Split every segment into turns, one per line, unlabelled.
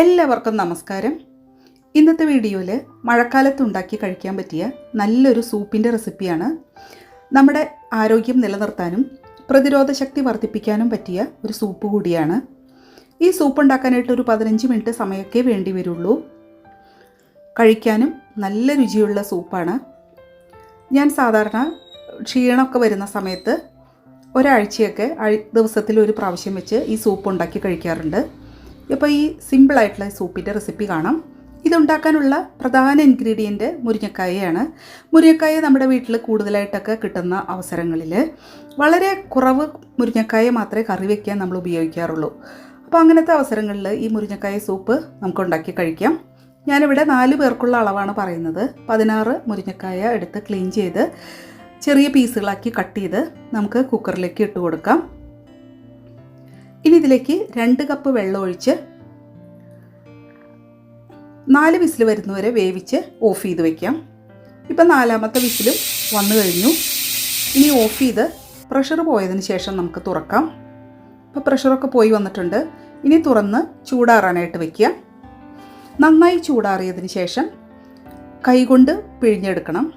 എല്ലാവർക്കും നമസ്കാരം. ഇന്നത്തെ വീഡിയോയിൽ മഴക്കാലത്ത് ഉണ്ടാക്കി കഴിക്കാൻ പറ്റിയ നല്ലൊരു സൂപ്പിന്റെ റെസിപ്പിയാണ് നമ്മുടെ ആരോഗ്യം നിലനിർത്താനും പ്രതിരോധ ശക്തി വർദ്ധിപ്പിക്കാനും പറ്റിയ ഒരു സൂപ്പ് കൂടിയാണ്. ഈ സൂപ്പ് ഉണ്ടാക്കാനായിട്ട് ഒരു പതിനഞ്ച് മിനിറ്റ് സമയമൊക്കെ വേണ്ടി വരുള്ളൂ. കഴിക്കാനും നല്ല രുചിയുള്ള സൂപ്പാണ്. ഞാൻ സാധാരണ ക്ഷീണമൊക്കെ വരുന്ന സമയത്ത് ഒരാഴ്ചയൊക്കെ ദിവസത്തിൽ ഒരു പ്രാവശ്യം വെച്ച് ഈ സൂപ്പ് ഉണ്ടാക്കി കഴിക്കാറുണ്ട്. ഇപ്പോൾ ഈ സിമ്പിളായിട്ടുള്ള സൂപ്പിന്റെ റെസിപ്പി കാണാം. ഇതുണ്ടാക്കാനുള്ള പ്രധാന ഇൻഗ്രീഡിയന്റ് മുരിങ്ങക്കായയാണ് മുരിങ്ങക്കായ നമ്മുടെ വീട്ടിൽ കൂടുതലായിട്ടൊക്കെ കിട്ടുന്ന അവസരങ്ങളിൽ വളരെ കുറവ് മുരിങ്ങക്കായ മാത്രമേ കറി വയ്ക്കാൻ നമ്മൾ ഉപയോഗിക്കാറുള്ളൂ. അപ്പോൾ അങ്ങനത്തെ അവസരങ്ങളിൽ ഈ മുരിങ്ങക്കായ സൂപ്പ് നമുക്ക് ഉണ്ടാക്കി കഴിക്കാം. ഞാനിവിടെ നാല് പേർക്കുള്ള അളവാണ് പറയുന്നത്. പതിനാറ് മുരിങ്ങക്കായ എടുത്ത് ക്ലീൻ ചെയ്ത് ചെറിയ പീസുകളാക്കി കട്ട് ചെയ്ത് നമുക്ക് കുക്കറിലേക്ക് ഇട്ട് കൊടുക്കാം. ഇനി ഇതിലേക്ക് രണ്ട് കപ്പ് വെള്ളം ഒഴിച്ച് നാല് വിസിൽ വരുന്നവരെ വേവിച്ച് ഓഫ് ചെയ്ത് വയ്ക്കാം ഇപ്പം നാലാമത്തെ വിസിലും വന്നു കഴിഞ്ഞു. ഇനി ഓഫ് ചെയ്ത് പ്രഷർ പോയതിന് ശേഷം നമുക്ക് തുറക്കാം. ഇപ്പോൾ പ്രഷറൊക്കെ പോയി വന്നിട്ടുണ്ട്. ഇനി തുറന്ന് ചൂടാറാനായിട്ട് വയ്ക്കുക നന്നായി ചൂടാറിയതിന് ശേഷം കൈകൊണ്ട് പിഴിഞ്ഞെടുക്കണം.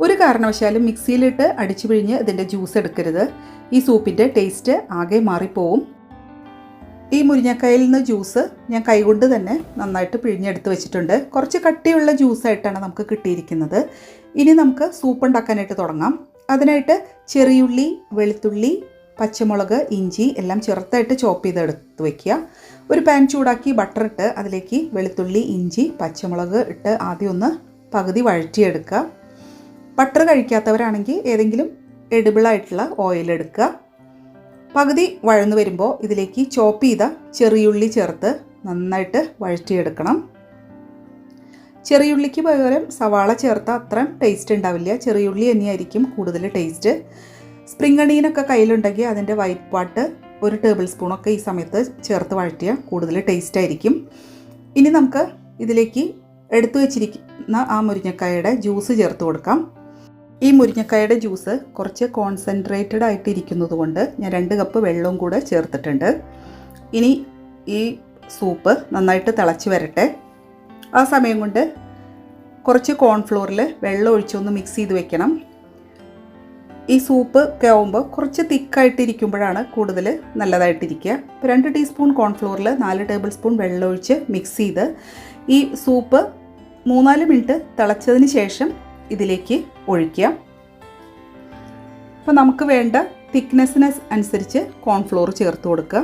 ഒരു കാരണവശാലും മിക്സിയിലിട്ട് അടിച്ചു പിഴിഞ്ഞ് ഇതിന്റെ ജ്യൂസ് എടുക്കരുത്. ഈ സൂപ്പിന്റെ ടേസ്റ്റ് ആകെ മാറിപ്പോവും. ഈ മുരിങ്ങക്കായിൽ നിന്ന് ജ്യൂസ് ഞാൻ കൈകൊണ്ട് തന്നെ നന്നായിട്ട് പിഴിഞ്ഞെടുത്ത് വെച്ചിട്ടുണ്ട്. കുറച്ച് കട്ടിയുള്ള ജ്യൂസായിട്ടാണ് നമുക്ക് കിട്ടിയിരിക്കുന്നത്. ഇനി നമുക്ക് സൂപ്പ് ഉണ്ടാക്കാനായിട്ട് തുടങ്ങാം. അതിനായിട്ട് ചെറിയുള്ളി വെളുത്തുള്ളി പച്ചമുളക് ഇഞ്ചി എല്ലാം ചെറുതായിട്ട് ചോപ്പ് ചെയ്തെടുത്ത് വയ്ക്കുക ഒരു പാൻ ചൂടാക്കി ബട്ടർ ഇട്ട് അതിലേക്ക് വെളുത്തുള്ളി ഇഞ്ചി പച്ചമുളക് ഇട്ട് ആദ്യം ഒന്ന് പകുതി വഴറ്റിയെടുക്കുക. ബട്ടർ കഴിക്കാത്തവരാണെങ്കിൽ ഏതെങ്കിലും എഡിബിളായിട്ടുള്ള ഓയിൽ എടുക്കുക. പകുതി വഴന്നു വരുമ്പോൾ ഇതിലേക്ക് ചോപ്പ് ചെയ്ത ചെറിയുള്ളി ചേർത്ത് നന്നായിട്ട് വഴറ്റിയെടുക്കണം. ചെറിയുള്ളിക്ക് പകരം സവാള ചേർത്ത അത്രയും ടേസ്റ്റ് ഉണ്ടാവില്ല. ചെറിയുള്ളി തന്നെയായിരിക്കും കൂടുതൽ ടേസ്റ്റ് സ്പ്രിംഗ് അണിയനൊക്കെ കയ്യിലുണ്ടെങ്കിൽ അതിന്റെ വൈറ്റ് പാട്ട് ഒരു ടേബിൾ സ്പൂണൊക്കെ ഈ സമയത്ത് ചേർത്ത് വഴറ്റിയാൽ കൂടുതൽ ടേസ്റ്റ് ആയിരിക്കും. ഇനി നമുക്ക് ഇതിലേക്ക് എടുത്തു വെച്ചിരിക്കുന്ന ആ മുരിങ്ങക്കായയുടെ ജ്യൂസ് ചേർത്ത് കൊടുക്കാം. ഈ മുരിങ്ങക്കായുടെ ജ്യൂസ് കുറച്ച് കോൺസെൻട്രേറ്റഡ് ആയിട്ട് ഇരിക്കുന്നത് കൊണ്ട് ഞാൻ രണ്ട് കപ്പ് വെള്ളവും കൂടെ ചേർത്തിട്ടുണ്ട്. ഇനി ഈ സൂപ്പ് നന്നായിട്ട് തിളച്ച് വരട്ടെ. ആ സമയം കൊണ്ട് കുറച്ച് കോൺഫ്ലോറിൽ വെള്ളം ഒഴിച്ചൊന്ന് മിക്സ് ചെയ്ത് വെക്കണം. ഈ സൂപ്പ് ഒക്കെ ആവുമ്പോൾ കുറച്ച് തിക്കായിട്ടിരിക്കുമ്പോഴാണ് കൂടുതൽ നല്ലതായിട്ടിരിക്കുക. ഇപ്പോൾ രണ്ട് ടീസ്പൂൺ കോൺഫ്ലോറിൽ നാല് ടേബിൾ സ്പൂൺ വെള്ളം ഒഴിച്ച് മിക്സ് ചെയ്ത് ഈ സൂപ്പ് മൂന്നാൽ മിനിറ്റ് തിളച്ചതിന് ശേഷം ഇതിലേക്ക് ഒഴിക്കുക. അപ്പോൾ നമുക്ക് വേണ്ട തിക്നെസ്സിന് അനുസരിച്ച് കോൺഫ്ലോർ ചേർത്ത് കൊടുക്കുക.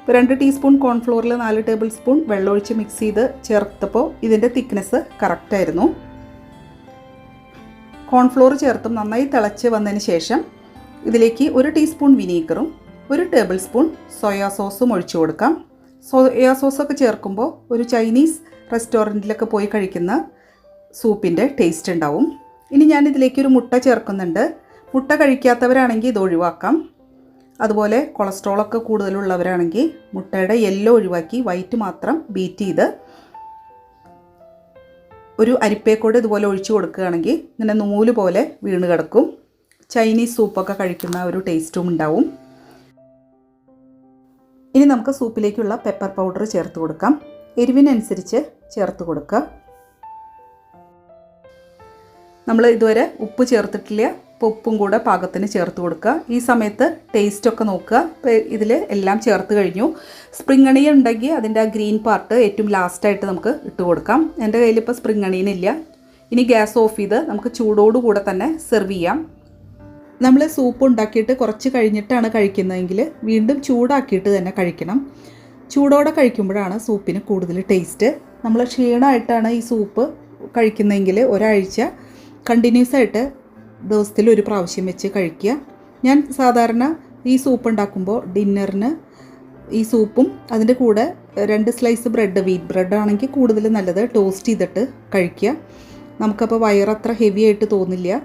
ഇപ്പോൾ രണ്ട് ടീസ്പൂൺ കോൺഫ്ലോറിൽ നാല് ടേബിൾ സ്പൂൺ വെള്ളമൊഴിച്ച് മിക്സ് ചെയ്ത് ചേർത്തപ്പോൾ ഇതിന്റെ തിക്നെസ് കറക്റ്റായിരുന്നു കോൺഫ്ലോർ ചേർത്തും നന്നായി തിളച്ച് വന്നതിന് ശേഷം ഇതിലേക്ക് ഒരു ടീസ്പൂൺ വിനീഗറും ഒരു ടേബിൾ സ്പൂൺ സോയാ സോസും ഒഴിച്ചു കൊടുക്കാം. സോയാ സോസൊക്കെ ചേർക്കുമ്പോൾ ഒരു ചൈനീസ് റെസ്റ്റോറന്റിലൊക്കെ പോയി കഴിക്കുന്ന സൂപ്പിന്റെ ടേസ്റ്റ് ഉണ്ടാവും. ഇനി ഞാൻ ഇതിലേക്ക് ഒരു മുട്ട ചേർക്കുന്നുണ്ട്. മുട്ട കഴിക്കാത്തവരാണെങ്കിൽ ഇത് ഒഴിവാക്കാം. അതുപോലെ കൊളസ്ട്രോളൊക്കെ കൂടുതലുള്ളവരാണെങ്കിൽ മുട്ടയുടെ യെല്ലോ ഒഴിവാക്കി വൈറ്റ് മാത്രം ബീറ്റ് ചെയ്ത് ഒരു അരിപ്പേക്കോട് ഇതുപോലെ ഒഴിച്ചു കൊടുക്കുകയാണെങ്കിൽ ഇങ്ങനെ നൂൽ പോലെ വീണ് കിടക്കും. ചൈനീസ് സൂപ്പൊക്കെ കഴിക്കുന്ന ഒരു ടേസ്റ്റും ഉണ്ടാവും. ഇനി നമുക്ക് സൂപ്പിലേക്കുള്ള പെപ്പർ പൗഡർ ചേർത്ത് കൊടുക്കാം. എരിവിനനുസരിച്ച് ചേർത്ത് കൊടുക്കുക. നമ്മൾ ഇതുവരെ ഉപ്പ് ചേർത്തിട്ടില്ല. അപ്പോൾ ഉപ്പും കൂടെ പാകത്തിന് ചേർത്ത് കൊടുക്കുക. ഈ സമയത്ത് ടേസ്റ്റൊക്കെ നോക്കുക. ഇപ്പോൾ ഇതിൽ എല്ലാം ചേർത്ത് കഴിഞ്ഞു. സ്പ്രിംഗ് അണിയൻ ഉണ്ടെങ്കിൽ അതിന്റെ ആ ഗ്രീൻ പാർട്ട് ഏറ്റവും ലാസ്റ്റായിട്ട് നമുക്ക് ഇട്ട് കൊടുക്കാം. എന്റെ കയ്യിൽ ഇപ്പോൾ സ്പ്രിംഗ് അണിയനില്ല ഇനി ഗ്യാസ് ഓഫ് ചെയ്ത് നമുക്ക് ചൂടോടുകൂടെ തന്നെ സെർവ് ചെയ്യാം. നമ്മൾ സൂപ്പ് ഉണ്ടാക്കിയിട്ട് കുറച്ച് കഴിഞ്ഞിട്ടാണ് കഴിക്കുന്നതെങ്കിൽ വീണ്ടും ചൂടാക്കിയിട്ട് തന്നെ കഴിക്കണം. ചൂടോടെ കഴിക്കുമ്പോഴാണ് സൂപ്പിന് കൂടുതൽ ടേസ്റ്റ് നമ്മൾ ക്ഷീണമായിട്ടാണ് ഈ സൂപ്പ് കഴിക്കുന്നതെങ്കിൽ ഒരാഴ്ച കണ്ടിന്യൂസ് ആയിട്ട് ദിവസത്തിൽ ഒരു പ്രാവശ്യം വെച്ച് കഴിക്കുക. ഞാൻ സാധാരണ ഈ സൂപ്പ് ഉണ്ടാക്കുമ്പോൾ ഡിന്നറിന് ഈ സൂപ്പും അതിന്റെ കൂടെ രണ്ട് സ്ലൈസ് ബ്രെഡ് വീറ്റ് ബ്രെഡ് ആണെങ്കിൽ കൂടുതൽ നല്ലത് ടോസ്റ്റ് ചെയ്തിട്ട് കഴിക്കുക. നമുക്കപ്പോൾ വയറത്ര ഹെവി ആയിട്ട് തോന്നില്ല.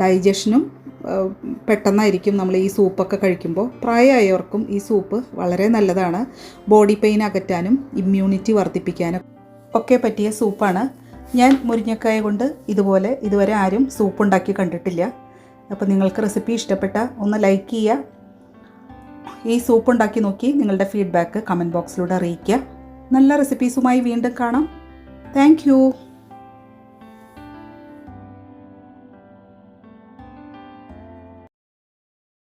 ഡൈജഷനും പെട്ടെന്നായിരിക്കും നമ്മൾ ഈ സൂപ്പൊക്കെ കഴിക്കുമ്പോൾ. പ്രായമായവർക്കും ഈ സൂപ്പ് വളരെ നല്ലതാണ്. ബോഡി പെയിൻ അകറ്റാനും ഇമ്മ്യൂണിറ്റി വർദ്ധിപ്പിക്കാനും ഒക്കെ പറ്റിയ സൂപ്പാണ് ഞാൻ മുരിങ്ങക്കായ കൊണ്ട് ഇതുപോലെ ഇതുവരെ ആരും സൂപ്പ് ഉണ്ടാക്കി കണ്ടിട്ടില്ല. അപ്പോൾ നിങ്ങൾക്ക് റെസിപ്പി ഇഷ്ടപ്പെട്ട ഒന്ന് ലൈക്ക് ചെയ്യുക. ഈ സൂപ്പ് ഉണ്ടാക്കി നോക്കി നിങ്ങളുടെ ഫീഡ്ബാക്ക് കമന്റ് ബോക്സിലൂടെ അറിയിക്കുക. നല്ല റെസിപ്പീസുമായി വീണ്ടും കാണാം. താങ്ക്